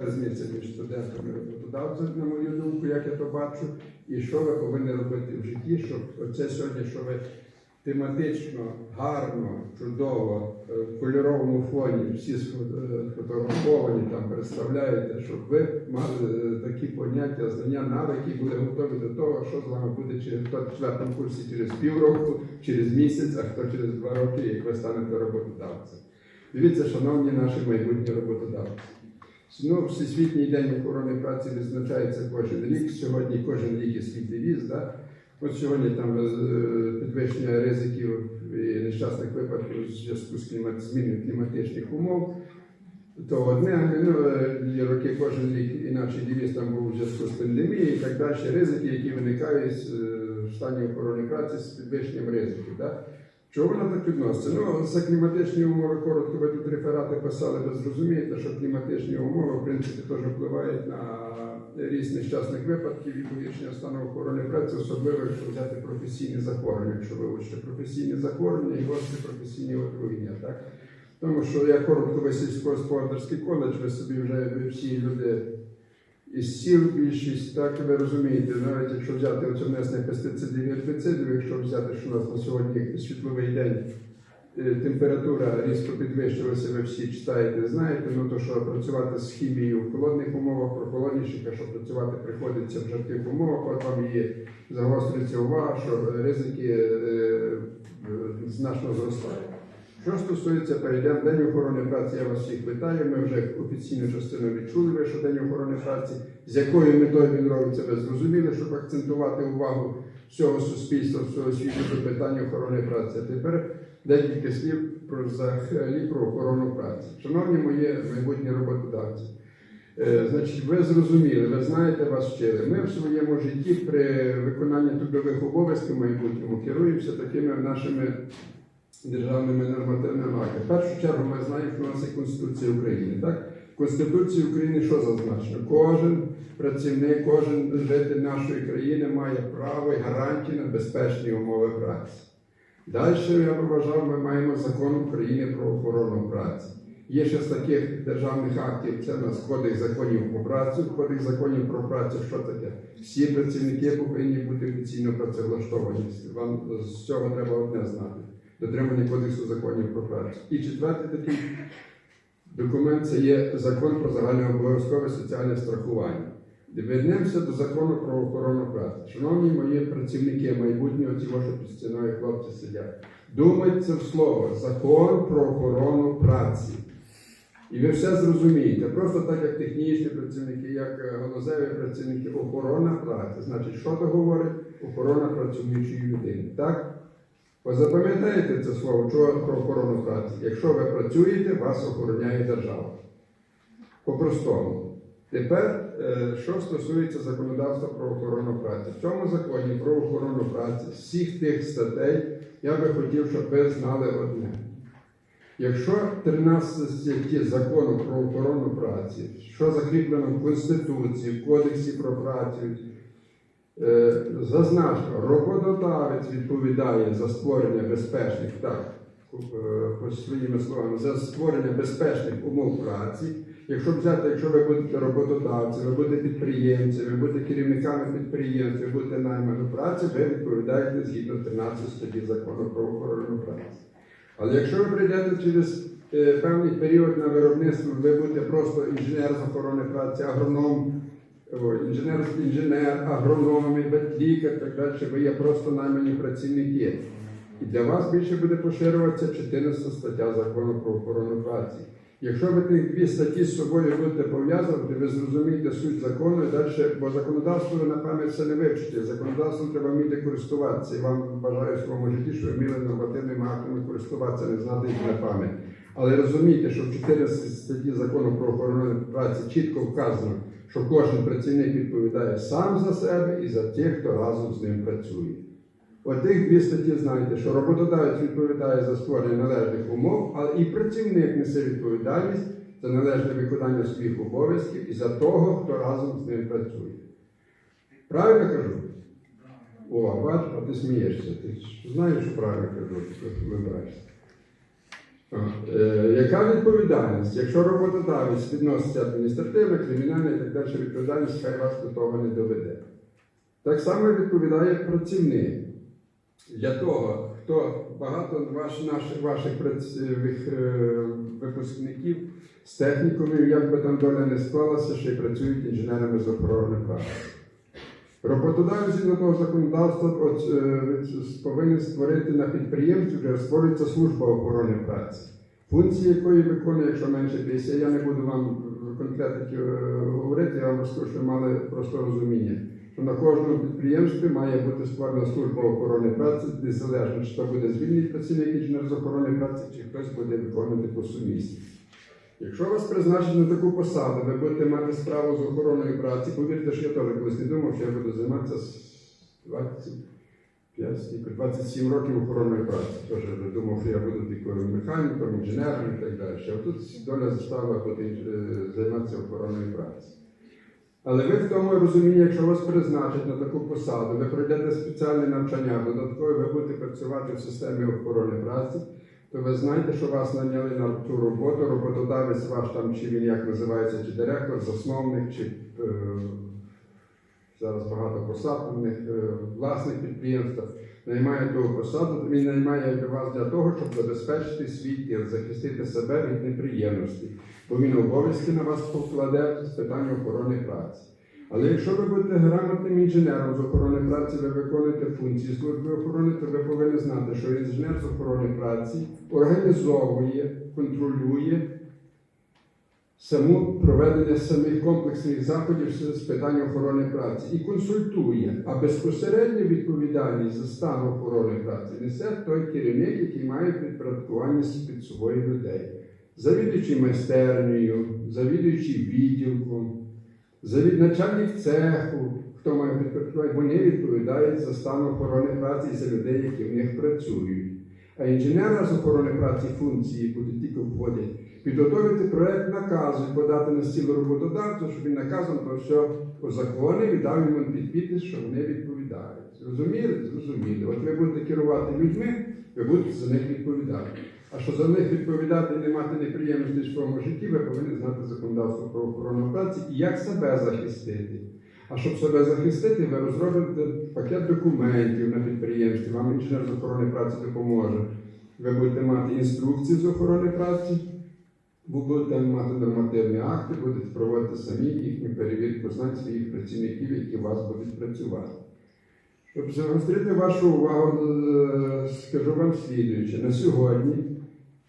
Різниця між студентами і роботодавцем, на мою думку, як я то бачу, і що ви повинні робити в житті, щоб оце сьогодні, що ви тематично, гарно, чудово, е, в кольоровому фоні всі е, сфотографовані, там представляєте, щоб ви мали е, такі поняття, знання, навики, були готові до того, що з вами буде через четвертому курсі через півроку, через місяць, а хто через два роки, як ви станете роботодавцем. Дивіться, шановні наші майбутні роботодавці. Ну, Всесвітній день охорони праці відзначається кожен рік. Сьогодні кожен рік є свій девіз. Да? От сьогодні там е, підвищення ризиків і нещасних випадків у зв'язку з клімат, зміною кліматичних умов. То одне, ну, роки кожен рік інакший девіз там був у зв'язку з пандемією і так далі. Ризики, які виникають е, в стані охорони праці з підвищенням ризиків. Да? Чого воно так відноситься? Ну, за кліматичні умови коротко ви тут реферати писали, ви зрозумієте, що кліматичні умови, в принципі, теж впливають на ріст нещасних випадків і погіршення стану охорони праці, особливо якщо взяти професійні захворювання, якщо ви учите професійні захворювання і гості професійні отруєння. Так? Тому що я коротко ви сільськогосподарський коледж, ви собі вже всі люди із сіл більшість, так ви розумієте, навіть якщо взяти оце внесення пестицидів і гербіцидів, якщо взяти, що у нас на сьогодні світловий день е, температура різко підвищилася, ви всі читаєте, знаєте, ну то що працювати з хімією в холодних умовах, про холодніших, а що працювати приходиться в жарких умовах, от вам і загострюється увага, що ризики е, е, значно зростають. Що стосується перейдемо День охорони праці, я вас всіх вітаю. Ми вже офіційну частину відчули, ви, що День охорони праці. З якою метою він робиться, ви зрозуміли, щоб акцентувати увагу всього суспільства, всього світу до питання охорони праці. А тепер декілька слів про взагалі про охорону праці. Шановні мої майбутні роботодавці. Е, Значить, ви зрозуміли, ви знаєте, вас вчили. Ми в своєму житті при виконанні трудових обов'язків майбутньому керуємося такими нашими державними нормативними актами. В першу чергу ми знаємо, що у нас є Конституція України. Так? В Конституції України що зазначено? Кожен працівник, кожен житель нашої країни має право і гарантії на безпечні умови праці. Далі, я б вважав, ми маємо закон України про охорону праці. Є ще з таких державних актів, це у нас Кодекс законів про працю, Кодекс законів про працю, що таке? Всі працівники повинні бути офіційно працевлаштовані. Вам з цього треба одне знати дотримання Кодексу законів про працю. І четвертий такий документ це є закон про загальнообов'язкове соціальне страхування. Вернемося до закону про охорону праці. Шановні мої працівники, майбутні оці ваші під стіною хлопці сидять. Думайте в слово закон про охорону праці. І ви все зрозумієте. Просто так, як технічні працівники, як е, галузеві працівники, охорона праці. Значить, що то говорить? Охорона працюючої людини. Так? Ви запам'ятаєте це слово чого про охорону праці? Якщо ви працюєте, вас охороняє держава. По-простому. Тепер, е, що стосується законодавства про охорону праці. В цьому законі про охорону праці всіх тих статей я би хотів, щоб ви знали одне. Якщо 13 статті закону про охорону праці, що закріплено в Конституції, в Кодексі про працю, Зазначено, роботодавець відповідає за створення безпечних, так, е, своїми словами, за створення безпечних умов праці. Якщо взяти, якщо ви будете роботодавцем, ви будете підприємцем, ви будете керівниками підприємств, ви будете найману праці, ви відповідаєте згідно 13 статті закону про охорону праці. Але якщо ви прийдете через е, певний період на виробництво, ви будете просто інженер з охорони праці, агроном. Інженер, інженер, агрономи, лікар, так далі, ви є просто наймані працівники. І для вас більше буде поширюватися 14 стаття закону про охорону праці. Якщо ви ті дві статті з собою будете пов'язувати, ви зрозумієте суть закону і далі, бо законодавство ви на пам'ять все не вивчите. Законодавством треба вміти користуватися. І вам бажаю в своєму житті, що ви вміли нормативними актами користуватися, не знати їх на пам'ять. Але розумійте, що в 14 статті закону про охорону праці чітко вказано, що кожен працівник відповідає сам за себе і за тих, хто разом з ним працює. От тих дві статті знаєте, що роботодавець відповідає за створення належних умов, але і працівник несе відповідальність за належне виконання своїх обов'язків і за того, хто разом з ним працює. Правильно кажу? О, бачиш, а ти смієшся. Ти знаєш, що правильно кажу, вибираєшся. Е, Яка відповідальність? Якщо роботодавець відноситься адміністративна, кримінальна і так далі відповідальність, хай вас до того не доведе. Так само відповідає працівник. Для того, хто багато ваш, наших, ваших працівних е, випускників з технікумів, як би там доля не склалася, ще й працюють інженерами з охорони праці. Роботодавець згідно того законодавства е, повинен створити на підприємстві, вже створюється служба охорони праці, функції якої виконує, якщо менше 50, я не буду вам конкретики е, говорити, я вам розкажу, що мали просто розуміння, що на кожному підприємстві має бути створена служба охорони праці, незалежно, чи то буде звільний працівник інженер з охорони праці, чи хтось буде виконувати по сумісті. Якщо вас призначать на таку посаду, ви будете мати справу з охороною праці, повірте, що я теж колись не думав, що я буду займатися з 25, 27 років охороною праці. Теж не думав, що я буду тільки механіком, інженером і так далі. А тут доля заставила бути, е, займатися охороною праці. Але ви в тому розумінні, якщо вас призначать на таку посаду, ви пройдете спеціальне навчання, додатково ви будете працювати в системі охорони праці, то ви знаєте, що вас наняли на ту роботу, роботодавець ваш там, чи він як називається, чи директор, засновник, чи е, зараз багато посад у них, е, власник підприємства, наймає ту посаду, він наймає вас для того, щоб забезпечити свій тил, захистити себе від неприємностей, бо він обов'язки на вас покладе з питань охорони праці. Але якщо ви будете грамотним інженером з охорони праці, ви виконуєте функції служби охорони, то ви повинні знати, що інженер з охорони праці організовує, контролює саму проведення самих комплексних заходів з питань охорони праці і консультує, а безпосередньо відповідальність за стан охорони праці несе той керівник, який має підпорядкування під собою людей, завідуючий майстернею, завідуючий відділком. Завід начальник цеху, хто має підпорядкувати, вони відповідають за стан охорони праці за людей, які в них працюють. А інженера з охорони праці функції, куди тільки входять, підготовити проект наказу і подати на стіл роботодавцю, щоб він наказом то все узаконив і дав йому під що вони відповідають. Зрозуміли? Зрозуміли. От ви будете керувати людьми, ви будете за них відповідати. А що за них відповідати і не мати неприємностей в своєму житті, ви повинні знати законодавство про охорону праці і як себе захистити. А щоб себе захистити, ви розробите пакет документів на підприємстві, вам інженер з охорони праці допоможе. Ви будете мати інструкції з охорони праці, ви будете мати нормативні акти, будете проводити самі їхню перевірку знань своїх працівників, які у вас будуть працювати. Щоб загострити вашу увагу, е, скажу вам слідуюче. На сьогодні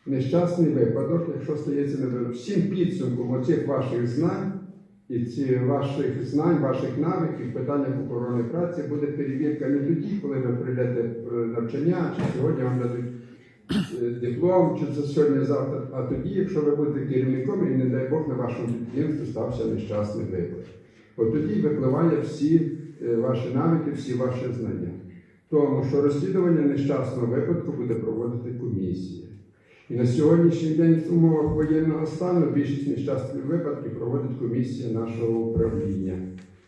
нещасний випадок, якщо стається не всім підсумком оцих ваших знань і ці ваших знань, ваших навиків, в питаннях охорони праці буде перевірка не тоді, коли ви прийдете навчання, чи сьогодні вам дадуть е, диплом, чи це сьогодні-завтра, а тоді, якщо ви будете керівником і, не дай Бог, на вашому підприємстві стався нещасний випадок. От тоді випливає всі е, ваші навики, всі ваші знання. Тому що розслідування нещасного випадку буде проводити комісія. І на сьогоднішній день в умовах воєнного стану більшість нещасних випадків проводить комісія нашого управління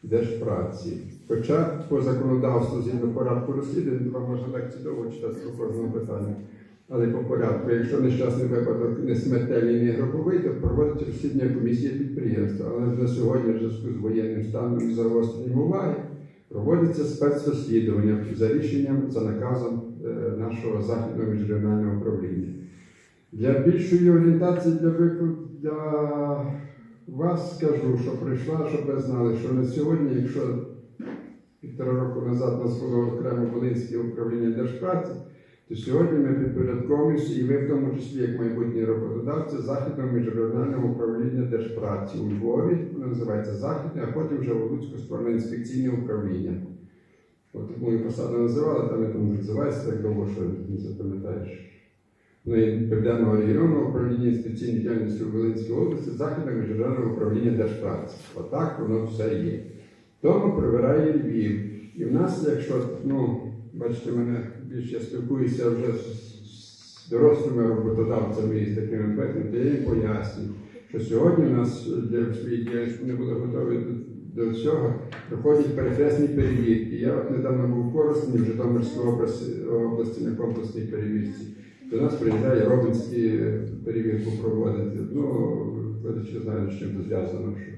Держпраці. Хоча по законодавству згідно порядку розслідування, вам можна лекцію довго читати по кожному питанню. Але по порядку, якщо нещасний випадок не смертельний, не груповий, то проводить розслідування комісія підприємства. Але на сьогодні, в зв'язку з воєнним станом і загостренням уваги, проводиться спецрозслідування за рішенням, за наказом е, нашого західного міжрегіонального управління. Для більшої орієнтації для, для вас скажу, що прийшла, щоб ви знали, що на сьогодні, якщо півтора року назад нас було окремо Волинське управління Держпраці, то сьогодні ми підпорядковуємося, і ви в тому числі як майбутні роботодавці Західного міжрегіонального управління Держпраці у Львові, воно називається Західне, а потім вже у Луцьку створено інспекційне управління. От мою посаду називали, там я там називається так довго, що не запам'ятаєш. Південного регіонного управління інспекційної діяльності у Волинській області, Західного міжнародного управління Держпраці. Отак воно все є. Тому прибирає Львів. І в нас, якщо, ну, бачите, мене більше я спілкуюся вже з, дорослими роботодавцями і з такими експертами, то я їм пояснюю, що сьогодні в нас для своїх діяльності не були готові до, до цього, проходять перехресні перевірки. Я от недавно був в Коростені, в Житомирській області, області на комплексній перевірці. До нас приїжджає Робинський перевірку проводити. Ну, викладачі знають, з чим це зв'язано. Що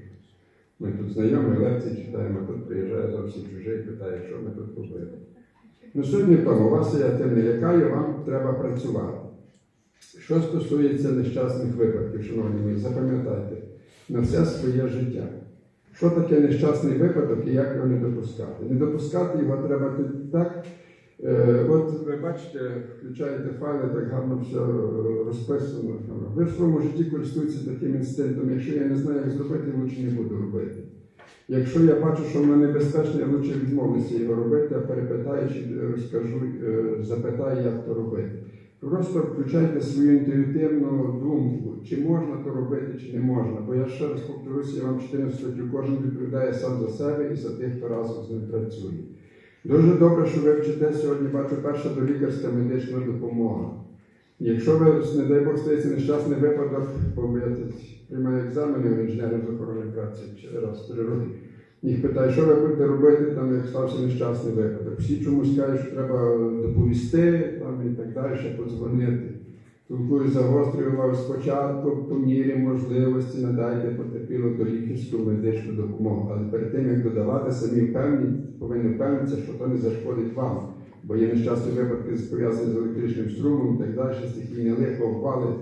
ми тут знайомі, лекції читаємо, тут приїжджає зовсім чужий, питає, що ми тут робили. Ну, сьогодні в тому, вас я тим не лякаю, вам треба працювати. Що стосується нещасних випадків, шановні мої, запам'ятайте, на все своє життя. Що таке нещасний випадок і як його не допускати? Не допускати його треба так. Е, от ви бачите, включаєте файли, так гарно все е, розписано. Ви в своєму житті користуєтеся таким інстинктом. Якщо я не знаю, як зробити, лучше не буду робити. Якщо я бачу, що воно небезпечне, я лучше відмовлюся його робити, а перепитаю чи розкажу, е, запитаю, як то робити. Просто включайте свою інтуїтивну думку, чи можна то робити, чи не можна. Бо я ще раз повторюся, я вам 14 статтю, кожен відповідає сам за себе і за тих, хто разом з ним працює. Дуже добре, що ви вчите сьогодні, бачу, перша долікарська медична допомога. Якщо ви, не дай Бог, стається нещасний випадок, бо я приймаю екзамени в інженерів з охорони праці раз три роки. Їх питаю, що ви будете робити, там, як стався нещасний випадок. Всі чомусь кажуть, що треба доповісти там, і так далі, подзвонити. Толкую загострюю вас спочатку по мірі можливості надайте потерпілу до лікарську медичну допомогу. Але перед тим, як додавати, самі впевнені, повинні впевнитися, що то не зашкодить вам. Бо є нещасні випадки пов'язані з електричним струмом так далі, стихійне лихо, впали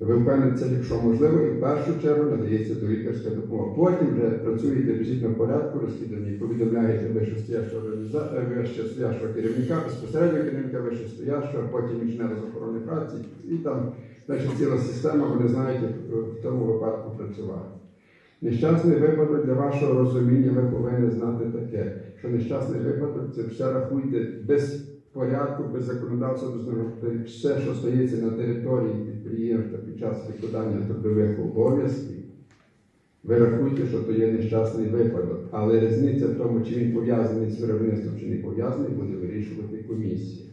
Ви впевниться, якщо можливо, і в першу чергу надається до лікарська допомога. Потім вже працюєте в звітному порядку, розслідування, повідомляєте вищостоящого е, вищостоящого керівника, безпосередньо керівника вищостоящого, потім інженера з охорони праці, і там далі ціла система, вони знають, як е, в тому випадку працювати. Нещасний випадок для вашого розуміння ви повинні знати таке, що нещасний випадок це все рахуйте без порядку, без законодавства, без все, що стається на території підприємства час виконання трудових обов'язків. Ви рахуєте, що то є нещасний випадок, але різниця в тому, чи він пов'язаний з виробництвом, чи не пов'язаний, буде вирішувати комісія.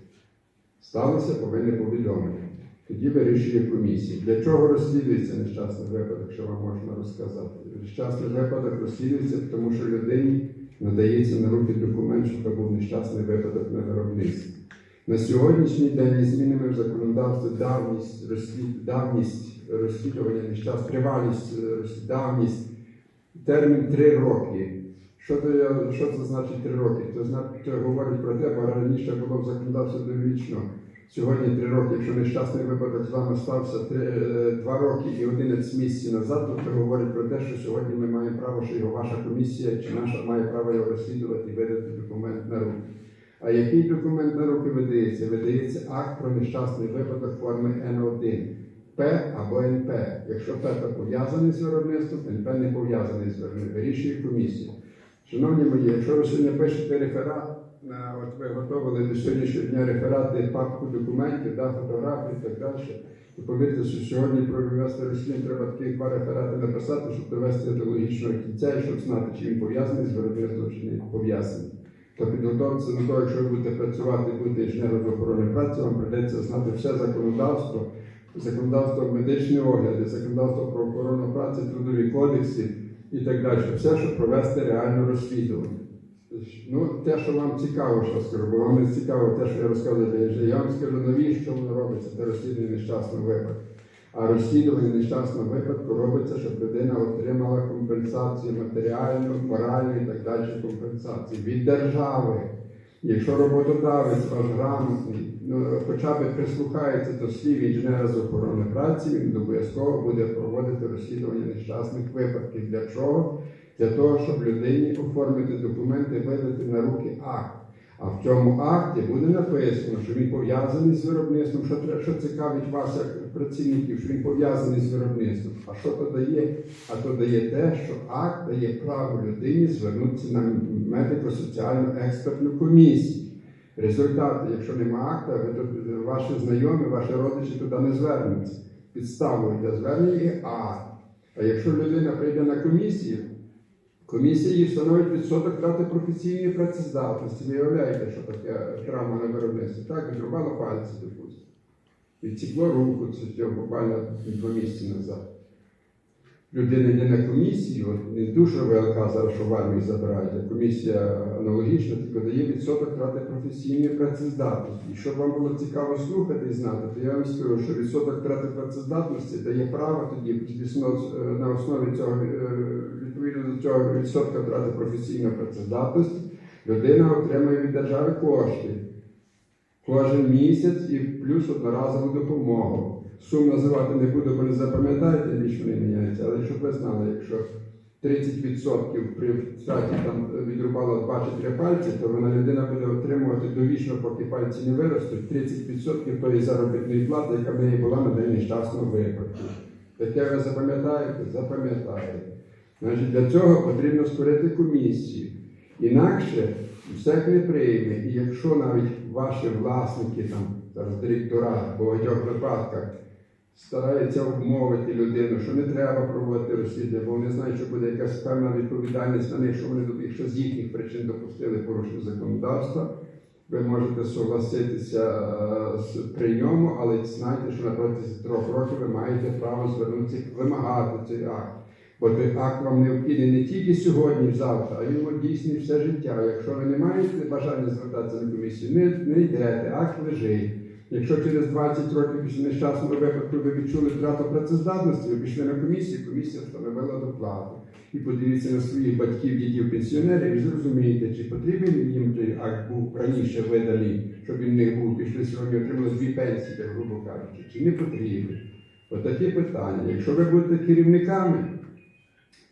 Сталося повинне повідомлення. Тоді вирішує комісія. Для чого розслідується нещасний випадок, що вам можна розказати? Нещасний випадок розслідується, тому що людині надається на руки документ, що це був нещасний випадок на виробництві. На сьогоднішній день є змінами в законодавстві давність, розслід... давність розслідування нещасних, тривалість, е, давність, термін три роки. Що я- що це значить три роки? Це значить, говорить про те, бо раніше було в законодавстві довічно. Сьогодні три роки, якщо нещасний випадок з вами стався три, е, два роки і 11 місяців назад, то це говорить про те, що сьогодні ми маємо право, що його ваша комісія чи наша має право його розслідувати і видати документ на руки. А який документ на руки видається? Видається акт про нещасний випадок форми Н1, П або НП. Якщо П пов'язаний з виробництвом, НП не пов'язаний з виробництвом. Вирішує комісія. Шановні мої, якщо ви сьогодні пишете реферат, от ви готували до сьогоднішнього дня реферати, папку документів, да, фотографії і так далі, то повірте, що сьогодні провести розслідування треба такі два реферати написати, щоб довести до логічного кінця і щоб знати, чи він пов'язаний з виробництвом, чи не пов'язаний. То підготовтеся до того, якщо ви будете працювати, будете інженером охорони праці, вам прийдеться знати все законодавство, законодавство медичні огляди, законодавство про охорону праці, трудові кодекси і так далі. Все, щоб провести реальне розслідування. Ну, те, що вам цікаво, що скажу, бо вам не цікаво те, що я розказую. Я вам скажу навіщо воно робиться для розслідування нещасного випадку. А розслідування нещасного випадку робиться, щоб людина отримала компенсацію матеріальну, моральну і так далі компенсацію від держави. Якщо роботодавець ваш грамотний, ну, хоча б прислухається до слів інженера з охорони праці, він обов'язково буде проводити розслідування нещасних випадків. Для чого? Для того, щоб людині оформити документи, видати на руки акт. А в цьому акті буде написано, що він пов'язаний з виробництвом, що, що цікавить вас як працівників, що він пов'язаний з виробництвом. А що то дає? А то дає те, що акт дає право людині звернутися на медико-соціальну експертну комісію. Результати, якщо нема акта, ви ваші знайомі, ваші родичі туди не звернуться. Підставою для звернення є акт. А якщо людина прийде на комісію, Комісія їй встановить відсоток дати професійної працездатності. Ви уявляєте, що таке травма на виробництві? Так, відрубало пальці, допустимо. Відсікло руку, це буквально два місяці назад. людина йде на комісію, не що ВЛК зараз, що в армії забирають, комісія аналогічна, тільки дає відсоток втрати професійної працездатності. І щоб вам було цікаво слухати і знати, то я вам скажу, що відсоток втрати працездатності дає право тоді е, на основі цього е, відповідно до цього відсотка втрати професійної працездатності людина отримує від держави кошти кожен місяць і плюс одноразову допомогу. Сум називати не буду, бо не запам'ятаєте, більш вони міняються, але щоб ви знали, якщо 30% при втраті там відрубало 2 чи 3 пальці, то вона людина буде отримувати довічно, поки пальці не виростуть, 30% тої заробітної плати, яка в неї була на день нещасного випадку. Таке ви запам'ятаєте? Запам'ятаєте. Значить, для цього потрібно створити комісію. Інакше всяк не прийме. І якщо навіть ваші власники, там, зараз директора в багатьох випадках стараються обмовити людину, що не треба проводити розслідування, бо вони знають, що буде якась певна відповідальність на них, що вони якщо з їхніх причин допустили порушення законодавства. Ви можете согласитися е, з- ньому, але знайте, що на протязі трьох років ви маєте право звернутися вимагати цей акт. Бо той акт вам необхідний не тільки сьогодні, завтра, а він дійсний все життя. Якщо ви не маєте бажання звертатися на комісію, не, не йдете, акт лежить. Якщо через 20 років після нещасного випадку ви відчули втрату працездатності, ви пішли на комісію, комісія встановила доплату. І подивіться на своїх батьків, дітей, пенсіонерів і зрозумієте, чи потрібен їм той акт був раніше виданий, щоб він не був, пішли сьогодні, отримали дві пенсії, грубо кажучи, чи не потрібен. Отакі питання. Якщо ви будете керівниками,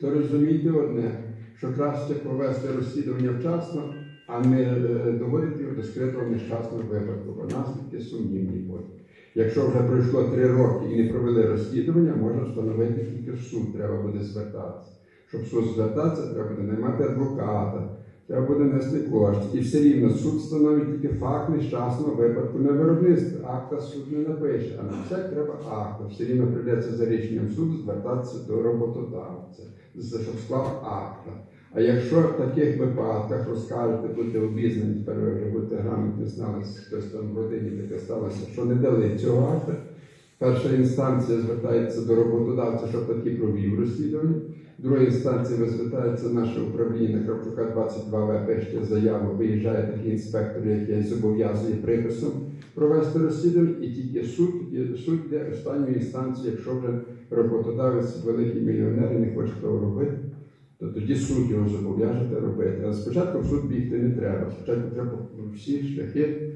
то розумійте одне, що краще провести розслідування вчасно, а не е, доводити до скритого нещасного випадку, бо наслідки сумнівні будуть. Якщо вже пройшло три роки і не провели розслідування, можна встановити тільки суд, треба буде звертатися. Щоб суд звертатися, треба буде наймати адвоката, треба буде нести кошти. І все рівно суд встановить тільки факт нещасного випадку на виробництві. Акта суд не напише, а на все треба акта. Все рівно прийдеться за рішенням суду звертатися до роботодавця, щоб склав акта. А якщо в таких випадках розкажете, будете обізнані, тепер ви вже будете хтось там в родині таке сталося, що не дали цього акта, перша інстанція звертається до роботодавця, щоб такі провів розслідування. Друга інстанція ви звертається наше управління Кравчука 22 В, пишете заяву, виїжджає такий інспектор, який зобов'язує приписом провести розслідування, і тільки суд, суд йде останньою інстанцією, якщо вже роботодавець великий мільйонер і не хоче того робити, то тоді суд його зобов'яже робити. Але спочатку в суд бігти не треба. Спочатку треба всі шляхи.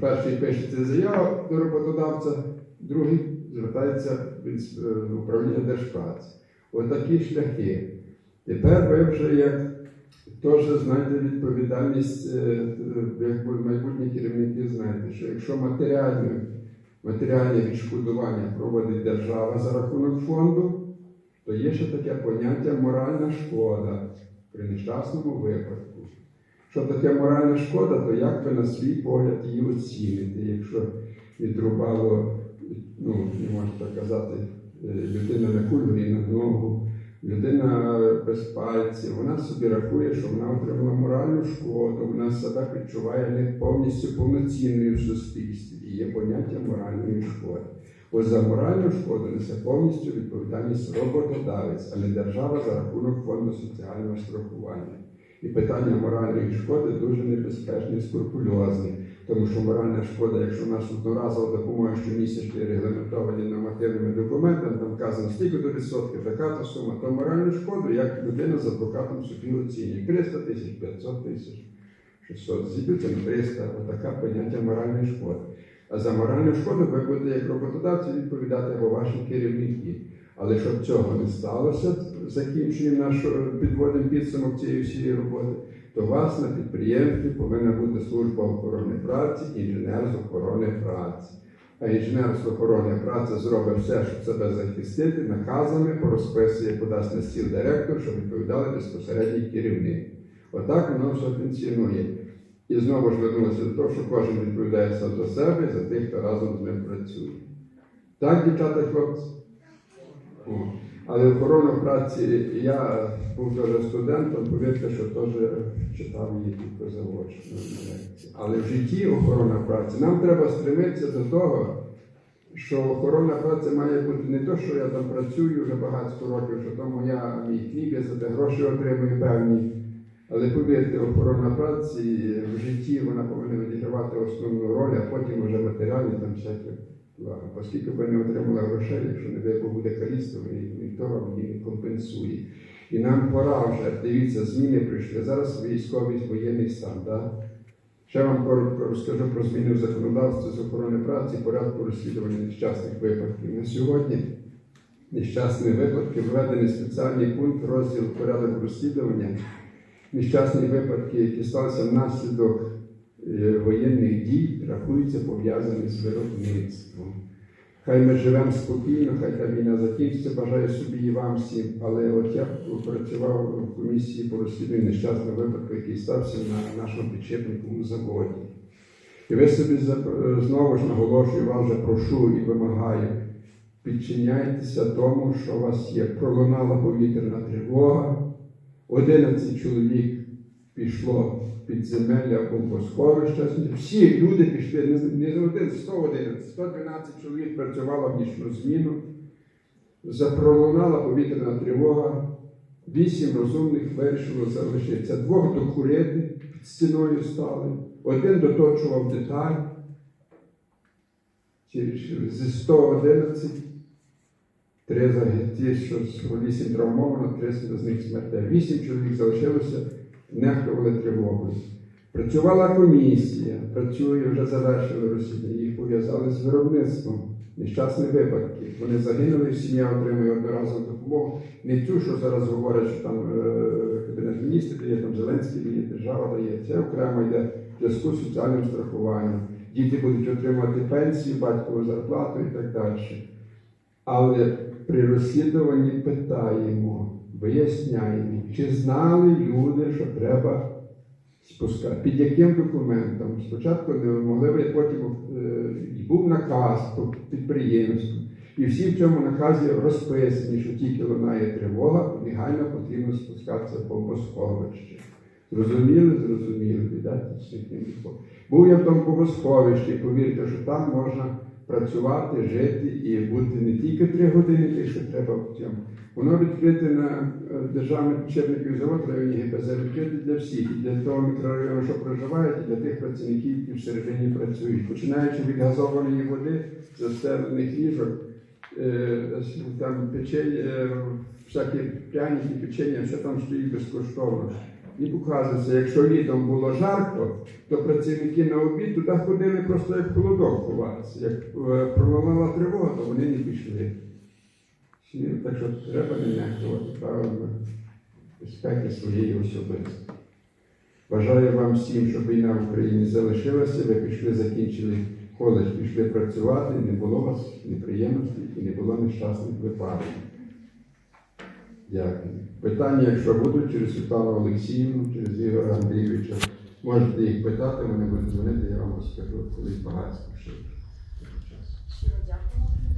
Перший пишеться заяву до роботодавця, другий звертається від е, управління держпраці. Отакі шляхи. Тепер ви вже як теж знаєте відповідальність, е, е, як майбутні керівники знаєте, що якщо матеріальне, матеріальне відшкодування проводить держава за рахунок фонду, то є ще таке поняття моральна шкода при нещасному випадку. Що таке моральна шкода, то як ви на свій погляд її оціните, якщо відрубало, ну, не можна так казати, людина на кульгурі на ногу, людина без пальців, вона собі рахує, що вона отримала моральну шкоду, вона себе відчуває не повністю повноцінною в суспільстві. І є поняття моральної шкоди. Ось за моральну шкоду несе повністю відповідальність роботодавець, а не держава за рахунок фонду соціального страхування. І питання моральної шкоди дуже небезпечне і скрупульозне, тому що моральна шкода, якщо наша одноразова допомога щомісячно регламентовані нормативними документами, там вказано стільки до відсотків, така то сума, то моральну шкоду, як людина з адвокатом собі оцінює 300 тисяч, 500 тисяч, 600, зійдуться на 300, отака поняття моральної шкоди. А за моральну шкоду ви будете як роботодавці відповідати або ваші керівники. Але щоб цього не сталося, закінчуємо нашу підводимо підсумок цієї всієї роботи, то у вас на підприємстві повинна бути служба охорони праці, інженер з охорони праці. А інженер з охорони праці зробить все, щоб себе захистити, наказами порозписує, подасть на стіл директор, щоб відповідали безпосередній керівник. Отак воно все функціонує. І знову ж вернулося до того, що кожен відповідає сам за себе і за тих, хто разом з ним працює. Так, дівчата хлопці? О. Але охорону праці я був теж студентом, повірте, що теж читав її тільки заочно на лекції. Але в житті охорона праці нам треба стремитися до того, що охорона праці має бути не то, що я там працюю вже багато років, що то моя мій хліб, я за те гроші отримую певні. Але повірте, охорона праці в житті вона повинна відігравати основну роль, а потім вже матеріальні там всякі. Оскільки ви не отримали грошей, якщо не дай буде каліцтво, ні- ніхто вам її не компенсує. І нам пора вже, дивіться, зміни прийшли. Зараз військовий воєнний стан. Да? Ще вам коротко розкажу про зміни в законодавстві з охорони праці, порядку розслідування нещасних випадків. На сьогодні нещасні випадки введений спеціальний пункт розділ порядок розслідування. Нещасні випадки, які сталися внаслідок воєнних дій, рахуються пов'язані з виробництвом. Хай ми живемо спокійно, хай та війна закінчиться, бажаю собі і вам всім. Але от я працював в комісії по розслідуванню нещасного випадку, який стався на нашому підшипниковому заводі. І ви собі знову ж наголошую, вас вже прошу і вимагаю, підчиняйтеся тому, що у вас є. Пролунала повітряна тривога, 11 чоловік пішло підземелля бомбосховища. Всі люди пішли, не, з- не один, 111, 112 чоловік працювало в нічну зміну. Запролунала повітряна тривога. Вісім розумних вирішило залишитися. Двох докурити під стіною стали, один доточував деталь. Зі 111 Три за- ті, що з- вісім травмовано, 300 з них смертей. Вісім чоловік залишилося, нехтували тривогою. Працювала комісія, працює, вже завершили розслідування, їх пов'язали з виробництвом. Нещасні випадки. Вони загинули, сім'я отримує одноразову допомогу. Не цю, що зараз говорять, що там е, Кабінет міністрів дає, там Зеленський дає, держава дає. Це окремо йде в зв'язку з соціальним страхуванням. Діти будуть отримувати пенсію, батькову зарплату і так далі. Але при розслідуванні питаємо, виясняємо, чи знали люди, що треба спускати, під яким документом. Спочатку не могли потім е, був наказ по підприємству. І всі в цьому наказі розписані, що тільки лунає тривога, негайно потрібно спускатися в бомбосховище. Зрозуміли, зрозуміли, відходить. Був я в тому бомбосховищі, повірте, що там можна працювати, жити і бути не тільки три години, те, що треба в. Воно відкрите на е, державний підшипниковий завод в районі ГПЗ відкрите для всіх, і для того мікрорайону, що проживають, і для тих працівників, які всередині працюють. Починаючи від газованої води, застелених ліжок, е, там печень, е, всякі пряники, печення, все там стоїть безкоштовно. І показується, якщо літом було жарко, то працівники на обід туди ходили просто як холодок ховатися. Як е, пролунала тривога, то вони не пішли. Так що треба не нехтувати правилами безпеки своєї особисто. Бажаю вам всім, щоб війна в Україні залишилася, ви пішли, закінчили коледж, пішли працювати, не було вас неприємностей і не було нещасних випадків. Дякую. Питання, якщо будуть через Світлану Олексіївну, через Ігоря Андрійовича, можете їх питати, вони будуть дзвонити, я вам розкажу, коли багатство ще. Щиро дякуємо.